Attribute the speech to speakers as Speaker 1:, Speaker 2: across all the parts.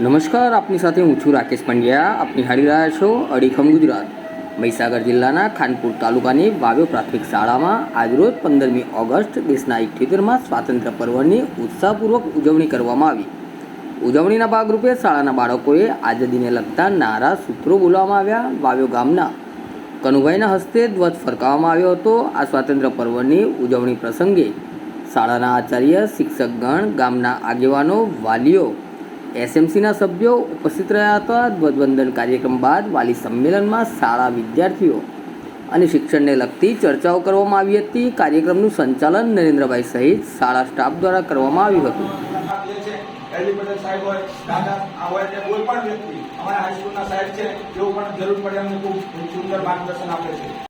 Speaker 1: નમસ્કાર, આપની સાથે હું છું રાકેશ પંડ્યા. આપ નિહાળી રહ્યા છો અડીખમ ગુજરાત. મહીસાગર જિલ્લાના ખાનપુર તાલુકાની વાવ્યો પ્રાથમિક શાળામાં આજરોજ પંદરમી ઓગસ્ટ દેશના ઇઠ્યોતેરમાં સ્વાતંત્ર્ય પર્વની ઉત્સાહપૂર્વક ઉજવણી કરવામાં આવી. ઉજવણીના ભાગરૂપે શાળાના બાળકોએ આઝાદીને લગતા નારા સૂત્રો બોલવામાં આવ્યા. વાવ્યો ગામના કનુભાઈના હસ્તે ધ્વજ ફરકાવવામાં આવ્યો હતો. આ સ્વાતંત્ર્ય પર્વની ઉજવણી પ્રસંગે શાળાના આચાર્ય, શિક્ષકગણ, ગામના આગેવાનો, વાલીઓ એસએમસીના સભ્યો ઉપસ્થિત રહ્યા હતા. ધ્વજવંદન કાર્યક્રમ બાદ વાલી સંમેલનમાં શાળા વિદ્યાર્થીઓ અને શિક્ષણને લગતી ચર્ચાઓ કરવામાં આવી હતી. કાર્યક્રમનું સંચાલન નરેન્દ્રભાઈ સહિત શાળા સ્ટાફ દ્વારા કરવામાં આવ્યું હતું.
Speaker 2: પણ જરૂર પડે સુંદર માર્ગદર્શન આપે છે.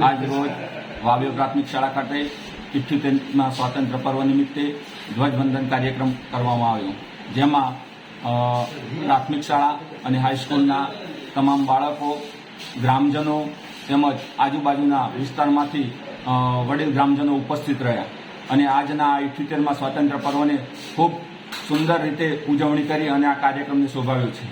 Speaker 3: આજ રોજ વાવ્ય પ્રાથમિક શાળા ખાતે ઇઠ્યોતેરમાં સ્વાતંત્ર્ય પર્વ નિમિત્તે ધ્વજવંદન કાર્યક્રમ કરવામાં આવ્યો. જેમાં પ્રાથમિક શાળા અને હાઈસ્કૂલના તમામ બાળકો, ગ્રામજનો તેમજ આજુબાજુના વિસ્તારમાંથી વડીલ ગ્રામજનો ઉપસ્થિત રહ્યા. અને આજના ઇઠ્યોતેરમાં સ્વાતંત્ર્ય પર્વને ખૂબ સુંદર રીતે ઉજવણી કરી અને આ કાર્યક્રમને શોભાવ્યો છે.